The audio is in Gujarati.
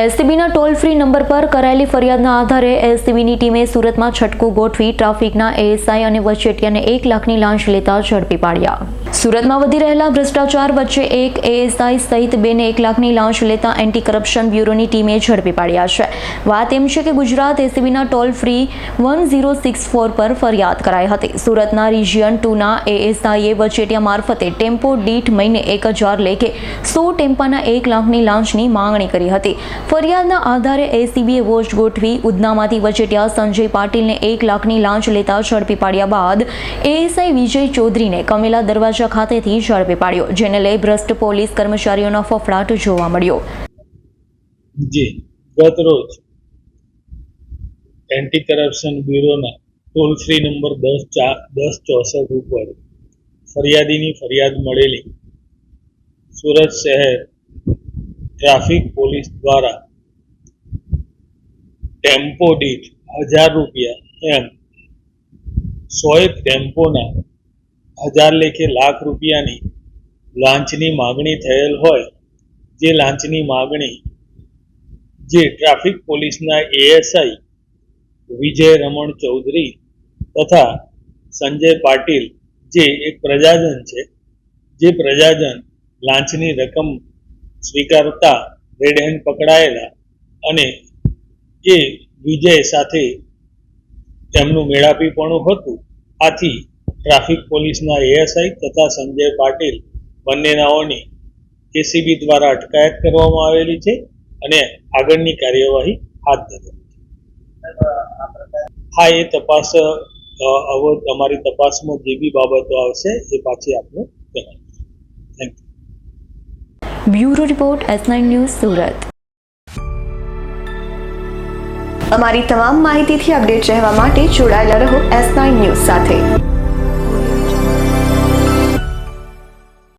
એસસીબીના ટોલ ફ્રી નંબર પર કરાયેલી ફરિયાદના આધારે એસસીબીની ટીમે સુરતમાં છટકું ગોઠવી ટ્રાફિકના એએસઆઈ અને વચેટિયાને એક લાખની લાંચ લેતા ઝડપી પાડ્યા. સુરતમાં વધી રહેલા ભ્રષ્ટાચાર વચ્ચે એક એએસઆઈ સહિત બેને એક લાખની લાંચ લેતા એન્ટી કરપ્શન બ્યુરોની ટીમે ઝડપી પાડ્યા છે. વાત એમ છે કે Gujarat એસીબીના toll free one zero six four પર ફરિયાદ કરાઈ હતી. સુરતના રિજિયન ટુના એએસઆઈએ વચેટિયા મારફતે ટેમ્પો દીઠ મહિને એક હજાર લેખે સો ટેમ્પાના એક લાખની લાંચની માંગણી કરી હતી. ફરિયાદના આધારે એસીબીએ વોચ ગોઠવી ઉધનામાંથી વચેટિયા સંજય પાટીલને એક લાખની લાંચ લેતા ઝડપી પાડ્યા બાદ એએસઆઈ વિજય ચૌધરીને કમેલા દરવાજા ખાતેથી ઝડપી પાડ્યો, જેને લઈ ભ્રષ્ટ પોલીસ કર્મચારીઓનો ફફડાટ જોવા મળ્યો. જી ગત રોજ એન્ટી કરપ્શન બ્યુરોના ટોલ ફ્રી નંબર દસ ચાર, દસ ચોસઠ ઉપર ફરિયાદીની ફરિયાદ મળેલી. સુરત શહેર ટ્રાફિક પોલીસ દ્વારા ટેમ્પો દીઠ હજાર રૂપિયા એમ સોએક ટેમ્પોના હજાર લેખે લાખ રૂપિયાની લાંચની માગણી થયેલ હોય, જે લાંચની માગણી જે ટ્રાફિક પોલીસના એએસઆઈ વિજય રમણ ચૌધરી તથા સંજય પાટીલ, જે એક પ્રજાજન છે, જે પ્રજાજન લાંચની રકમ સ્વીકારતા રેડ હેન્ડ પકડાયેલા અને એ વિજય સાથે તેમનું મેળાપીપણું હતું. આથી ટ્રાફિક પોલીસના એએસઆઈ તથા સંજય પાટીલ બંનેનાઓની કેસીબી દ્વારા અટકાયત કરવામાં આવેલી છે અને આગળની કાર્યવાહી હાથ ધરવામાં છે. હા, એ તપાસ હવે અમારી તપાસમાં જે બી બાબતો આવશે એ પાછી આપને જણાવીશું. Thank you bureau report S nine news Surat. અમારી તમામ માહિતીથી અપડેટ રહેવા માટે જોડાયેલા રહો એસ નાઇન ન્યૂઝ સાથે.